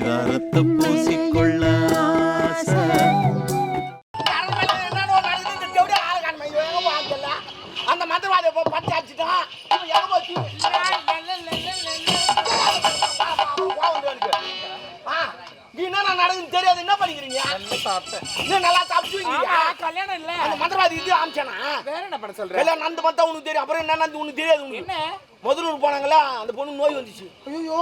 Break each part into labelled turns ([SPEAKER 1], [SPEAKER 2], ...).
[SPEAKER 1] பரிதாரத்தை பூசிக்கொள்ள.
[SPEAKER 2] அந்த மந்திரவாதியை அடிச்சுட்டான் போச்சு நீ என்ன நடக்குதுன்னு தெரியாது. என்ன பண்ணிக்கிறீங்க? இன்னும் நல்லா சாப்பிட்டு
[SPEAKER 3] கல்யாணம் இல்ல.
[SPEAKER 2] அந்த மந்திரவாதி இது ஆமிச்சானா
[SPEAKER 3] வேற என்ன பண்ண சொல்ற?
[SPEAKER 2] எல்லாம் நந்து பார்த்தா உனக்கு தெரியும். அப்புறம் என்ன நந்து உனக்கு தெரியாது உனக்கு?
[SPEAKER 3] என்ன?
[SPEAKER 2] முதலூர் போனாங்களா? அந்த பொண்ணு நோய் வந்துச்சு.
[SPEAKER 3] ஐயோ.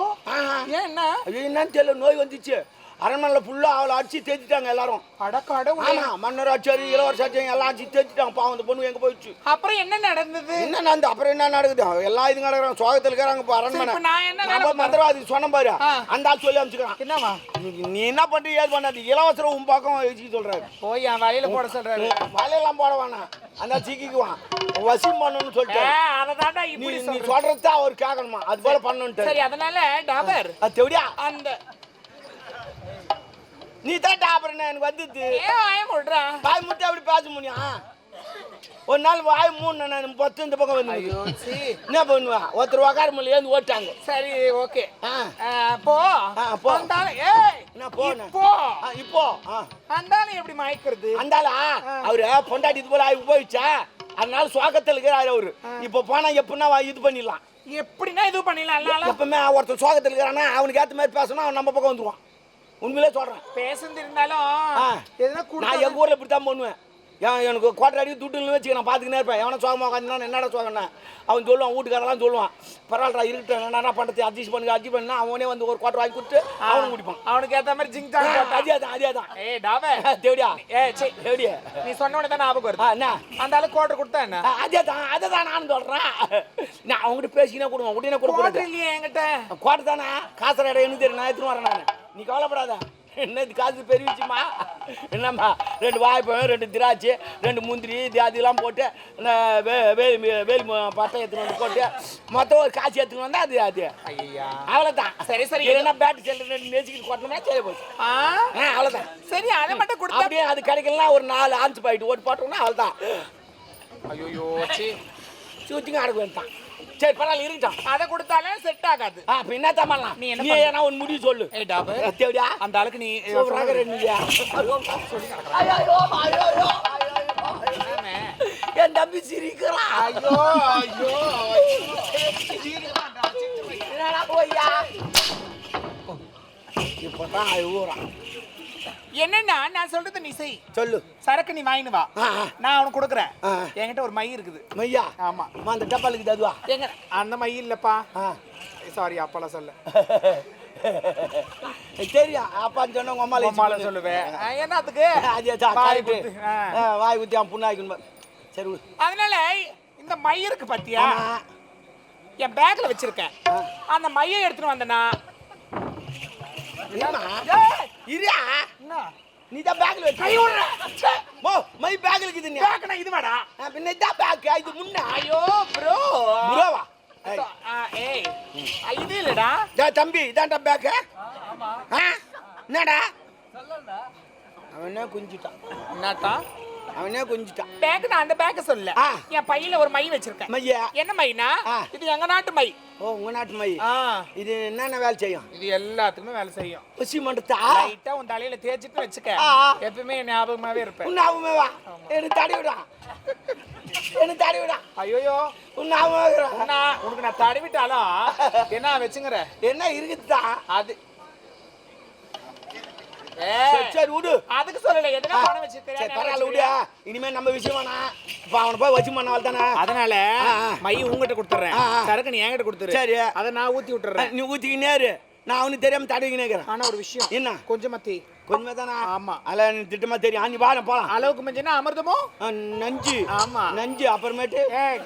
[SPEAKER 3] ஏன் என்ன?
[SPEAKER 2] ஐயோ என்னன்னு தெரியல நோய் வந்துச்சு. அரண்மனையில் ஃபுல்லாக அவளை அடிச்சு தேய்ச்சிட்டாங்க எல்லாரும்.
[SPEAKER 3] அடக்காட
[SPEAKER 2] ஆமா மன்னர் ஆச்சாரி இளவரச எல்லாம் அடிச்சு தேய்ச்சிட்டாங்க. பாவம் அந்த பொண்ணு எங்க போயிடுச்சு?
[SPEAKER 3] அப்புறம் என்ன நடந்தது?
[SPEAKER 2] என்ன நடந்து அப்புறம் என்ன நடக்குது? எல்லாம் இது நடக்கிறாங்க சோகத்தில் இருக்கிறாங்க இப்போ அரண்மனை.
[SPEAKER 3] நான் என்ன
[SPEAKER 2] நம்ம மந்திரவாதி சொன்ன பாரு. அந்த ஆள் சொல்லி அனுப்பிச்சுக்கிறான்.
[SPEAKER 3] என்னவா
[SPEAKER 2] நீ- என்ன பண்றீங்க ஏது பண்ணாது இளவரசரம் உன் பக்கம் வச்சுக்க சொல்றாரு.
[SPEAKER 3] போய் என் வழியில போட சொல்றாரு.
[SPEAKER 2] வலையெல்லாம் போட வேணாம். அந்த சீக்கிக்குவான். வசியம் பண்ணணும்னு சொல்லிட்டு நீ
[SPEAKER 3] இப்படி
[SPEAKER 2] நீ
[SPEAKER 3] சொல்ற.
[SPEAKER 2] சொல்றதா அவர் கேட்கணுமா? அது போல பண்ணணுன்ட்டு
[SPEAKER 3] சரி அதனால டாபர்
[SPEAKER 2] அது தெவிடியா
[SPEAKER 3] அந்த
[SPEAKER 2] நீ தான் டாபர் எனக்கு வந்தது?
[SPEAKER 3] ஏன் வாயம் விடுறா
[SPEAKER 2] வாய் முட்டை அப்படி பேச முடியும் ஒரு நாள் வாய் மூணு நான் பத்து இந்த பக்கம் வந்து. என்ன பண்ணுவா? ஒருத்தர் உக்கார முடியல ஏந்து ஓட்டாங்க.
[SPEAKER 3] சரி ஓகே. போ.
[SPEAKER 2] போ.
[SPEAKER 3] ஏய்
[SPEAKER 2] என்ன போன
[SPEAKER 3] இப்போ.
[SPEAKER 2] இப்போ. ஆ.
[SPEAKER 3] அந்தாலும் எப்படி மயக்கிறது?
[SPEAKER 2] அந்தாளா அவரு பொண்டாட்டி இது போல ஆகி போயிடுச்சா அதனால சோகத்தில் இருக்கிறாரு அவரு. இப்போ போனா எப்படின்னா இது பண்ணிடலாம்.
[SPEAKER 3] எப்படின்னா இது பண்ணிடலாம்
[SPEAKER 2] எப்பவுமே ஒருத்தர் சோகத்தில் இருக்கிறானா அவனுக்கு ஏற்ற மாதிரி பேசணும் அவன் நம்ம பக்கம் வந்துருவான். உண்மையிலே சொல்றேன்.
[SPEAKER 3] பேசுறது இருந்தாலும். எதுனா
[SPEAKER 2] நான்
[SPEAKER 3] கொடுத்தா
[SPEAKER 2] எங்க ஊர்ல இப்படி தான் பண்ணுவேன். ஏன் எனக்கு கோட்டை அடி துட்டுன்னு வச்சுக்க நான் பார்த்துக்கினே இருப்பேன். எவனை சோகமாக உட்காந்துனா என்னடா சோகண்ணா அவன் சொல்லுவான் வீட்டுக்காரெல்லாம் சொல்லுவான். பரவாயில்லடா இருக்கட்டும். நான் என்ன பண்ணுறது அட்ஜஸ்ட் பண்ணுங்க அட்ஜஸ்ட் பண்ணா. அவனே வந்து ஒரு கோட்டை வாங்கி கொடுத்து அவனும் குடிப்பான்.
[SPEAKER 3] அவனுக்கு ஏத்த மாதிரி ஜிங்
[SPEAKER 2] அதே தான் அதே தான்
[SPEAKER 3] ஏய் டாபர்
[SPEAKER 2] தேவடியா.
[SPEAKER 3] ஏய் சே
[SPEAKER 2] தேவடியா.
[SPEAKER 3] நீ சொன்ன உடனே தான் ஞாபகம் வருது.
[SPEAKER 2] என்ன?
[SPEAKER 3] அந்த ஆளு கோட்டர் கொடுத்தா என்ன?
[SPEAKER 2] அதே தான் அதே தான் நானும் சொல்கிறேன் நான் அவங்ககிட்ட பேசிக்கினே கொடுவேன் உடனே கொடுக்கூடாது
[SPEAKER 3] இல்லையே என்கிட்ட.
[SPEAKER 2] கோட்டை தானே? காசு இடம் எனக்கு தெரியும் நான் எடுத்துன்னு வரேன் நான்? நீ கவலைப்படாத. என்ன இது காசு பெருவிச்சுமா என்னம்மா? ரெண்டு வாய்ப்பழம் ரெண்டு திராட்சை ரெண்டு முந்திரி இது அதெல்லாம் போட்டு வே வேலி வேலி பட்டை எடுத்துன்னு வந்து போட்டு மொத்தம் ஒரு காசு எடுத்துன்னு வந்தா அது அது.
[SPEAKER 3] ஐயா
[SPEAKER 2] அவ்வளோதான்
[SPEAKER 3] சரி, சரி.
[SPEAKER 2] என்ன பேட்டு செல்லு ரெண்டு நெச்சிக்கிட்டு கொட்டணும்னா சரி போச்சு.
[SPEAKER 3] ஆ?
[SPEAKER 2] அவ்வளோதான்
[SPEAKER 3] சரி அதை மட்டும் கொடுத்தா
[SPEAKER 2] அப்படியே அது கிடைக்கலாம் ஒரு நாலு ஆன்ஸ் பாயிட்டு ஓட்டு போட்டோம்னா அவ்வளோதான்
[SPEAKER 3] ஐயோ சீ
[SPEAKER 2] சுற்றிங்க அடக்க வேண்டாம் சரி பரவாயில்ல இருக்கட்டும்
[SPEAKER 3] அதை கொடுத்தாலும் செட் ஆகாது.
[SPEAKER 2] ஆ அப்ப என்ன
[SPEAKER 3] நீ என்ன?
[SPEAKER 2] ஏன்னா ஒரு முடிவு சொல்லு.
[SPEAKER 3] ஏய் டாபர்
[SPEAKER 2] தேவடியா?
[SPEAKER 3] அந்த ஆளுக்கு நீ
[SPEAKER 2] சூப்பராக இருந்தீங்க
[SPEAKER 3] ஆமே.
[SPEAKER 2] என் தம்பி சிரிக்கிறான்
[SPEAKER 3] ஐயோ ஐயோ
[SPEAKER 2] என்னடா போய்யா? இப்பதான் அழுகுறான்
[SPEAKER 3] என்னன்னா நான் சொல்றது நீ செய்.
[SPEAKER 2] சொல்லு.
[SPEAKER 3] சரக்கு நீ வாங்கினு வா. நான் உனக்கு கொடுக்குறேன். என்கிட்ட ஒரு மை இருக்குது.
[SPEAKER 2] மையா?
[SPEAKER 3] ஆமா.
[SPEAKER 2] அம்மா, அந்த டப்பாலுக்கு அதுவா
[SPEAKER 3] எங்க? அந்த மை இல்லப்பா. சாரி அப்பெல்லாம் சொல்ல
[SPEAKER 2] தெரியும் அப்பான்னு சொன்ன உங்க அம்மால
[SPEAKER 3] அம்மால சொல்லுவேன். என்னத்துக்கு வாய். குத்து.
[SPEAKER 2] அவன் புண்ணாக்கணும் சரி.
[SPEAKER 3] அதனால இந்த மை இருக்கு பாத்தியா. என் பேக்ல வச்சிருக்கேன். அந்த மையை எடுத்துட்டு வந்தனா.
[SPEAKER 2] என்னம்மா? இரியா.
[SPEAKER 3] என்ன?
[SPEAKER 2] நீ தான் பேக்ல கை விடுற. மோ மை பேக்ல இருக்குது நீ.
[SPEAKER 3] பேக்னா இது
[SPEAKER 2] ஆ, பின்ன இதான் பேக் இது முன்ன.
[SPEAKER 3] ஐயோ ப்ரோ
[SPEAKER 2] புரோவா. ஏய்,
[SPEAKER 3] இது இல்லடா.
[SPEAKER 2] டேய் தம்பி இதான்டா பேக்கு ஆ? என்னடா? அவனே குஞ்சிட்டான்
[SPEAKER 3] என்னட்டா
[SPEAKER 2] அவனே குஞ்சிட்டான்
[SPEAKER 3] பேக் நான் அந்த பேக்க சொல்லல. என் பையில ஒரு மை வச்சிருக்கேன்.
[SPEAKER 2] மையா?
[SPEAKER 3] என்ன மைனா. இது எங்க நாட்டு மை.
[SPEAKER 2] ஓ உங்க நாட்டு மை. இது என்னென்ன வேலை செய்யும்?
[SPEAKER 3] இது எல்லாத்துக்குமே வேலை செய்யும்.
[SPEAKER 2] உசி மண்டத்தா?
[SPEAKER 3] லைட்டா உன் தலையில தேய்ச்சிட்டு வச்சுக்க. எப்பவுமே ஞாபகமாவே இருப்பேன்.
[SPEAKER 2] உன்னாவுமே வா. எனக்கு தடி விடா. எனக்கு தடி விடா.
[SPEAKER 3] ஐயோயோ.
[SPEAKER 2] உன்னாவும்
[SPEAKER 3] உனக்கு நான் தடவி விட்டாலும் என்ன வச்சுங்கிற?
[SPEAKER 2] என்ன இருக்குதுதா?
[SPEAKER 3] அது
[SPEAKER 2] சரி, விடு.
[SPEAKER 3] அதுக்கு சொல்லல எதுனா பணம் வச்சு
[SPEAKER 2] சரி பரவாயில்ல விடு இனிமே நம்ம விஷயம் வேணா இப்போ அவனை போய் வச்சு பண்ண தானே?
[SPEAKER 3] அதனால. மை உங்ககிட்ட கொடுத்துறேன். சரக்கு நீ என்கிட்ட கொடுத்துரு.
[SPEAKER 2] சரி.
[SPEAKER 3] அதை நான் ஊத்தி விட்டுறேன்.
[SPEAKER 2] நீ ஊற்றிக்கினே இரு. நான் அவனுக்கு தெரியாம தடவிக்கினே இருக்கிறேன்.
[SPEAKER 3] ஆனா ஒரு விஷயம்.
[SPEAKER 2] என்ன?
[SPEAKER 3] கொஞ்சம் மத்தி
[SPEAKER 2] கொஞ்சமே தானே?
[SPEAKER 3] ஆமா.
[SPEAKER 2] அதில் திட்டமா தெரியும். நீ வாங்க போகலாம்
[SPEAKER 3] அளவுக்கு மஞ்சனா அமிர்தமோ?
[SPEAKER 2] நஞ்சு.
[SPEAKER 3] ஆமா.
[SPEAKER 2] நஞ்சு அப்புறமேட்டு.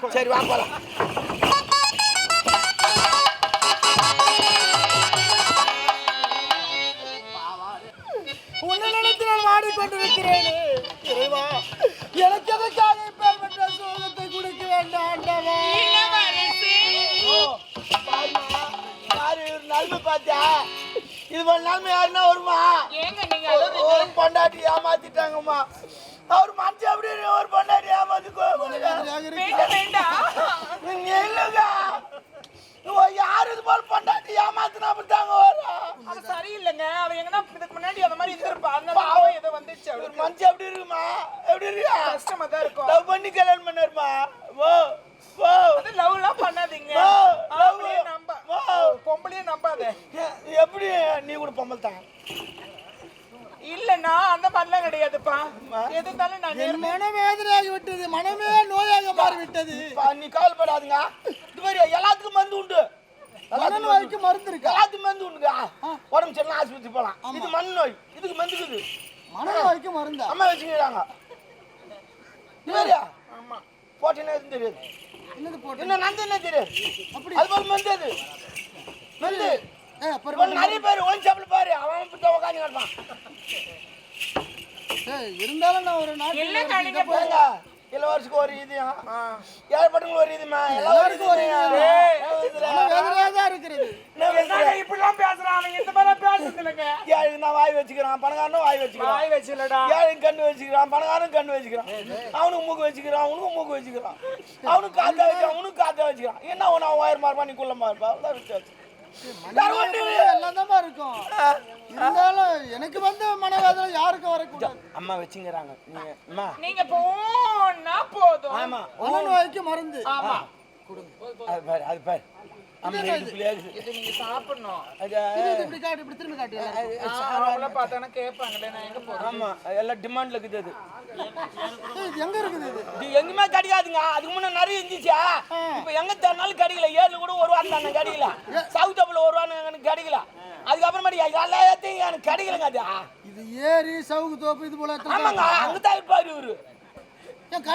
[SPEAKER 2] சரி வா போகலாம்
[SPEAKER 3] இறைவா எனக்கு இப்பேற்பட்ட சோகத்தை கொடுக்க வேண்டாம் ஆண்டவா?
[SPEAKER 2] யாரு? ஒரு நன்மை பார்த்தா? இது ஒரு நன்மை யாருன்னா வருமா?
[SPEAKER 3] ஏங்க நீங்க
[SPEAKER 2] ஒரு- ஒரு பொண்டாட்டி ஏமாத்திட்டாங்கம்மா. அவர் மனுஷன் அப்படி ஒரு பொண்டாட்டி ஏமாத்தி இல்லைங்க. யாரு இது போல பொண்டாட்டி ஏமாத்தினா அப்படித்தாங்க?
[SPEAKER 3] அது சரியில்லைங்க.
[SPEAKER 2] அவ
[SPEAKER 3] எங்கன்னா இதுக்கு முன்னாடி அந்த மாதிரி இருந்திருப்பா. அதனால ஏதோ வந்துச்சு ஒரு
[SPEAKER 2] மஞ்சள் அப்படி இருக்குமா? எப்படி இருக்கா
[SPEAKER 3] கஷ்டமா தான் இருக்கும்.
[SPEAKER 2] லவ் பண்ணி கல்யாணம் பண்ணாருமா? ஓ ஓ
[SPEAKER 3] அது எல்லாம் பண்ணாதீங்க. ஓ நம்ப
[SPEAKER 2] ஓ
[SPEAKER 3] பொம்பளையே நம்பாத.
[SPEAKER 2] எப்படி நீ கூட பொம்பளை தான்?
[SPEAKER 3] இல்லன்னா அந்த மாதிரிலாம் கிடையாதுப்பா. எது இருந்தாலும் நான்
[SPEAKER 4] மனவேதனையாகி விட்டது. மனமே நோயாக மாறிவிட்டது.
[SPEAKER 2] நீ கால் நோய் இதுக்கு மருந்து இருக்குது
[SPEAKER 4] மனநோய்க்கு மருந்தா
[SPEAKER 2] அம்மா வச்சுக்கிறாங்க. இது மாதிரியா?
[SPEAKER 3] ஆமா.
[SPEAKER 2] போட்டினா எதுவும் தெரியாது.
[SPEAKER 4] என்னது போட்டு?
[SPEAKER 2] இன்னும் நந்து என்ன தெரியாது?
[SPEAKER 4] அப்படி.
[SPEAKER 2] அது போல மருந்து அது. மருந்து.
[SPEAKER 4] ஏய், அப்புறம்
[SPEAKER 2] இப்போ நிறைய பேர் ஒன் சாப்பிட்டு பாரு. அவன் உட்காந்து கிடப்பான்.
[SPEAKER 4] இருந்தாலும் நான் ஒரு நாட்டு
[SPEAKER 2] போங்க இளவரசுக்கு ஒரு இதுயும் ஏழைப்பட்டவங்களுக்கு ஒரு இதுமா எல்லாருக்கும் ஒரு
[SPEAKER 4] இருக்கிறது.
[SPEAKER 3] இப்படிலாம் பேசுறான்
[SPEAKER 2] ஏழு நான் வாய் வச்சுக்கிறான்? பணக்காரனும் வாய் வச்சுக்கிறான்.
[SPEAKER 3] வாய் வச்சுலடா
[SPEAKER 2] ஏழை கண்ணு வச்சுக்கிறான்? பணக்காரன் கண்ணு வச்சுக்கிறான். அவனுக்கு மூக்கு வச்சுக்கிறான் அவனுக்கும் மூக்கு வச்சுக்கிறான். அவனுக்கு காத்தா வச்சுக்கிறான் அவனுக்கு காத்தா வச்சுக்கிறான். என்ன அவன் உயரமா இருப்பான் நீ குள்ளமா இருப்பா அவ்வளோதான் வித்தியாசம்.
[SPEAKER 4] இருக்கும். இருந்தாலும் எனக்கு வந்து மனவேதனை யாருக்கும் வரக்கூடாது.
[SPEAKER 2] அம்மா வச்சுங்கிறாங்க. நீங்க அம்மா.
[SPEAKER 3] நீங்க போனா போதும்.
[SPEAKER 2] ஆமா.
[SPEAKER 4] மனநோய்க்கு மருந்து.
[SPEAKER 3] ஆமா.
[SPEAKER 2] அது பாரு அது பாரு.
[SPEAKER 3] இது? நீங்க சாப்பிடணும்.
[SPEAKER 2] அது,
[SPEAKER 4] இது இது இப்படி காட்டு இப்படி திரும்பி காட்டு
[SPEAKER 3] அவங்கள பார்த்தானே கேட்பாங்களே நான் எங்க போறேன்
[SPEAKER 2] ஆமா எல்லாம் டிமாண்ட்ல இருக்குது அது.
[SPEAKER 4] எங்க இருக்குது இது?
[SPEAKER 2] எங்கேயுமே கிடைக்காதுங்க அதுக்கு முன்ன நிறைய இருந்துச்சா. இப்போ எங்க தேடினாலும் கிடைக்கல. ஏழு கூட ஒரு வாரம் தானே கிடைக்கல. சவுத் அப்பில் ஒரு வாரம் எனக்கு கிடைக்கல. அதுக்கப்புறமேட்டு எல்லாத்தையும் எனக்கு கிடைக்கலங்க அது.
[SPEAKER 4] இது ஏரி சவுக்கு தோப்பு இது போல
[SPEAKER 2] ஆமாங்க அங்கே தான் இருப்பாரு இவரு.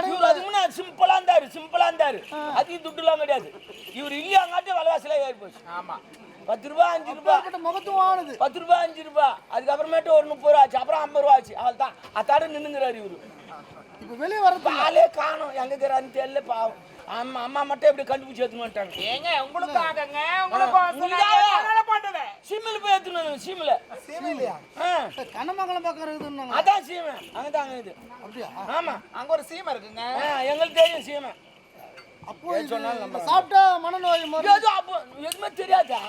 [SPEAKER 2] இவரு அதுக்கு சிம்பிளா இருந்தாரு சிம்பிளா இருந்தாரு. அதிக துட்டுலாம் கிடையாது. இவர் இல்லையாங்காட்டி விலைவாசிலாம் ஏறி போச்சு.
[SPEAKER 3] ஆமா.
[SPEAKER 2] பத்து ரூபா அஞ்சு ரூபா.
[SPEAKER 4] முகத்துவானது
[SPEAKER 2] பத்து ரூபா அஞ்சு ரூபா. அதுக்கப்புறமேட்டு ஒரு முப்பது ரூபா ஆச்சு. அப்புறம் ஐம்பது ரூபா ஆச்சு. அவள் தான் அத்தாட நின்னுங்கிறாரு இவரு.
[SPEAKER 4] இப்ப வெளியே வரது
[SPEAKER 2] பாலே காணும். எங்க இருக்கிறான்னு தெரியல பாவம். அம்மா அம்மா மட்டும் எப்படி கண்டுபிடிச்சி எடுத்துன்னு வந்துட்டாங்க.
[SPEAKER 3] ஏங்க உங்களுக்காகங்க. உங்களுக்கு
[SPEAKER 2] சீமில் போய் எடுத்துன்னு சீமில்
[SPEAKER 4] இல்லையா
[SPEAKER 2] ஆ.
[SPEAKER 4] கண்ணமங்கலம் பக்கம் இருக்குதுன்னாங்க
[SPEAKER 2] அதான் சீமை. அங்கே தான் அங்கே இது.
[SPEAKER 4] அப்படியா?
[SPEAKER 2] ஆமா.
[SPEAKER 3] அங்க ஒரு சீமை இருக்குங்க.
[SPEAKER 2] எங்களுக்கு தெரியும் சீமை.
[SPEAKER 4] அப்போ இது சாப்பிட்டா மனநோய்
[SPEAKER 2] ஏதோ அப்போ எதுவுமே தெரியாதா?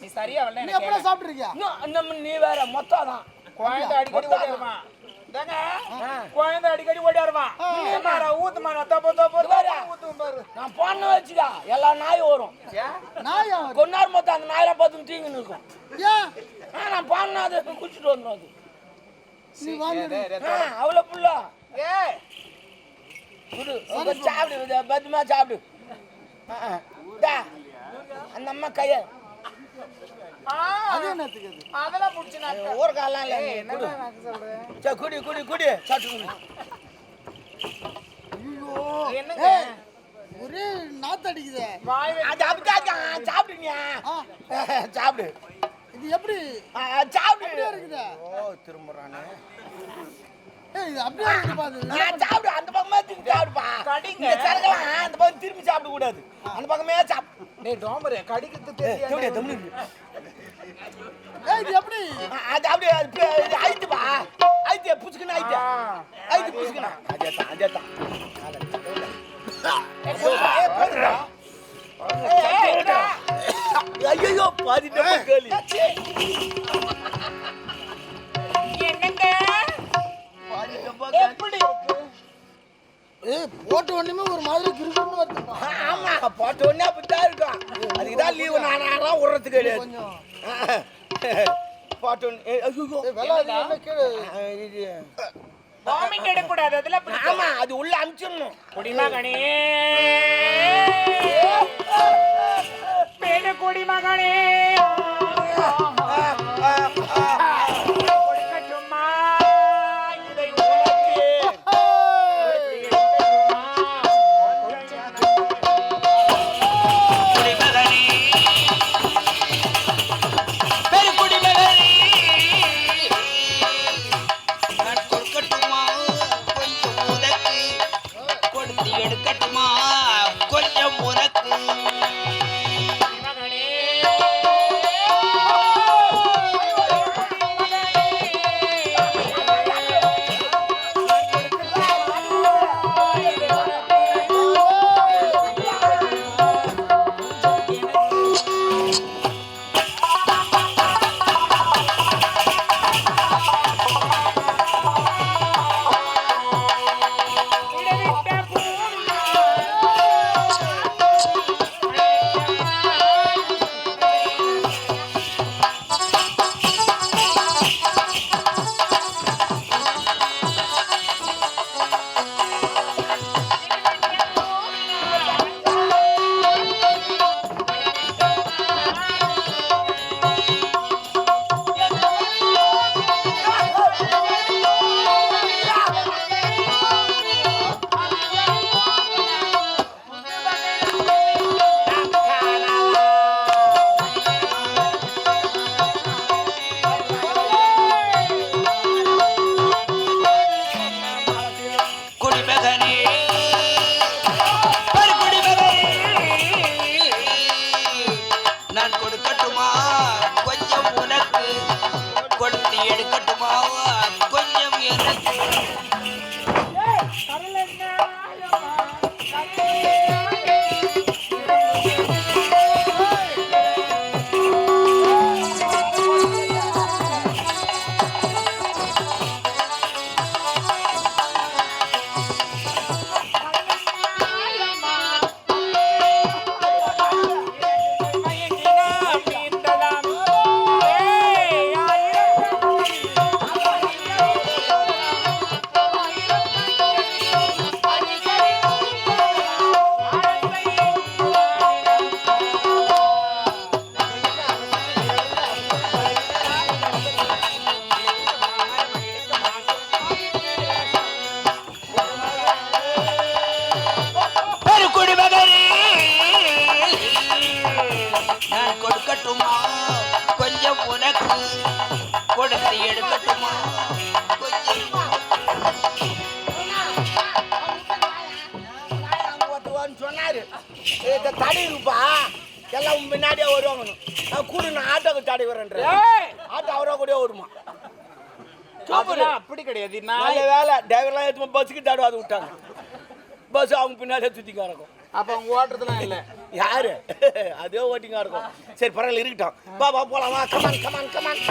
[SPEAKER 3] நீ சரியா வரல
[SPEAKER 4] நீ
[SPEAKER 3] எனக்கு
[SPEAKER 4] எப்படா சாப்பிட்டுருக்கியா?
[SPEAKER 2] இன்னும் நம்ம நீ வேற மொத்தம் தான்.
[SPEAKER 3] குழந்தை அடிக்கடி இதாங்க குழந்தை அடிக்கடி ஓடிடுவான் ஏமாடா ஊத்துமா தப்பு தப்பு. ஊத்தும் பாரு.
[SPEAKER 2] நான் போன வச்சுக்கா எல்லா நாயும் வரும்.
[SPEAKER 3] ஏன்
[SPEAKER 4] நாயா?
[SPEAKER 2] கொண்டார் மொத்தம் அந்த நாயெல்லாம் பார்த்து
[SPEAKER 4] ஏன்
[SPEAKER 2] ஆ நான் போனா அதை குடிச்சிட்டு வந்துடும் அது. அவ்வளோ குடு உங்க சாப்பிடு பத்திரமா சாப்பிடு. அந்த அம்மா கைய
[SPEAKER 4] அது என்னத்துக்கு அது
[SPEAKER 3] அதெல்லாம் புடிச்சு நான்
[SPEAKER 2] ஒரு காலம் இல்லை
[SPEAKER 3] நான் சொல்றேன்?
[SPEAKER 2] குடி குடி குடி. சாப்பிட்டு குடி.
[SPEAKER 4] ஐயோ.
[SPEAKER 3] என்னங்க?
[SPEAKER 4] ஒரே நாத்து அடிக்குதே.
[SPEAKER 3] வாய் வை-
[SPEAKER 2] அது அப்படிதான் சாப்பிடுனியா?
[SPEAKER 4] ஆ,
[SPEAKER 2] சாப்பிடு.
[SPEAKER 4] இது எப்படி?
[SPEAKER 2] ஆ, ஆ, சாப்பிடு.
[SPEAKER 4] அப்படியே இருக்குதே.
[SPEAKER 2] ஓ திரும்புறானே.
[SPEAKER 4] ஏய் இது அப்படியே இருக்குது பாது
[SPEAKER 2] நான் சாப்பிடு அந்த பக்கமே திரும்பி சாப்பிடுப்பா.
[SPEAKER 3] கடிங்க.
[SPEAKER 2] அந்த பக்கம் திரும்பி சாப்பிட கூடாது அந்த பக்கமே சாப்பிடு
[SPEAKER 3] டேய் டோமரு கடிக்கிறது தெரியாது.
[SPEAKER 2] தமிழ்
[SPEAKER 4] ஏய் எப்படி?
[SPEAKER 2] அது அப்படியே அது பே- இது ஐத்துப்பா ஐத்து புச்சுக்கணும் ஐத்து ஐத்து ஐயோ பாதி டப்பா கேளி
[SPEAKER 3] என்னங்க?
[SPEAKER 2] பாதி
[SPEAKER 3] எப்படி
[SPEAKER 4] போட்ட உடனே ஒரு மாதிரி கிருக்குன்னு வருதுப்பா.
[SPEAKER 2] ஆமா. போட்ட உடனே அப்படித்தான் இருக்கும் அதுக்கு தான் லீவு நானாலாம் விடுறது கிடையாது
[SPEAKER 4] கொஞ்சம்.
[SPEAKER 2] போட்ட உடனே ஏய், ஐயோ
[SPEAKER 4] அதிகமா கீழே.
[SPEAKER 3] வாமிட் எடுக்கக்கூடாது அதெல்லாம் பிடிக்கும்
[SPEAKER 2] ஆமா அது உள்ள அமிச்சிடணும்.
[SPEAKER 3] குடிமகனே பெரு குடிமகனே கொடுக்கட்டுமா
[SPEAKER 2] இந்த தடை இருப்பா எல்லாம் உன் பின்னாடியே வருவாங்க நான் கூட நான் ஆட்டோக்கு தடை வரேன் ஆட்டோ அவரா கூட வருமா?
[SPEAKER 5] அதெல்லாம் அப்படி கிடையாது.
[SPEAKER 2] நல்ல வேலை. டிரைவர்லாம் எடுத்து பஸ்ஸுக்கு தடவாது விட்டாங்க. பஸ் அவங்க பின்னாடியே சுற்றிக்கா இருக்கும்
[SPEAKER 5] அப்ப அவங்க ஓட்டுறதுலாம் இல்ல.
[SPEAKER 2] யாரு? அதே ஓட்டிங்கா இருக்கும். சரி பரவாயில்ல இருக்கட்டும். பா பா போலாம் வா. Come on come on come on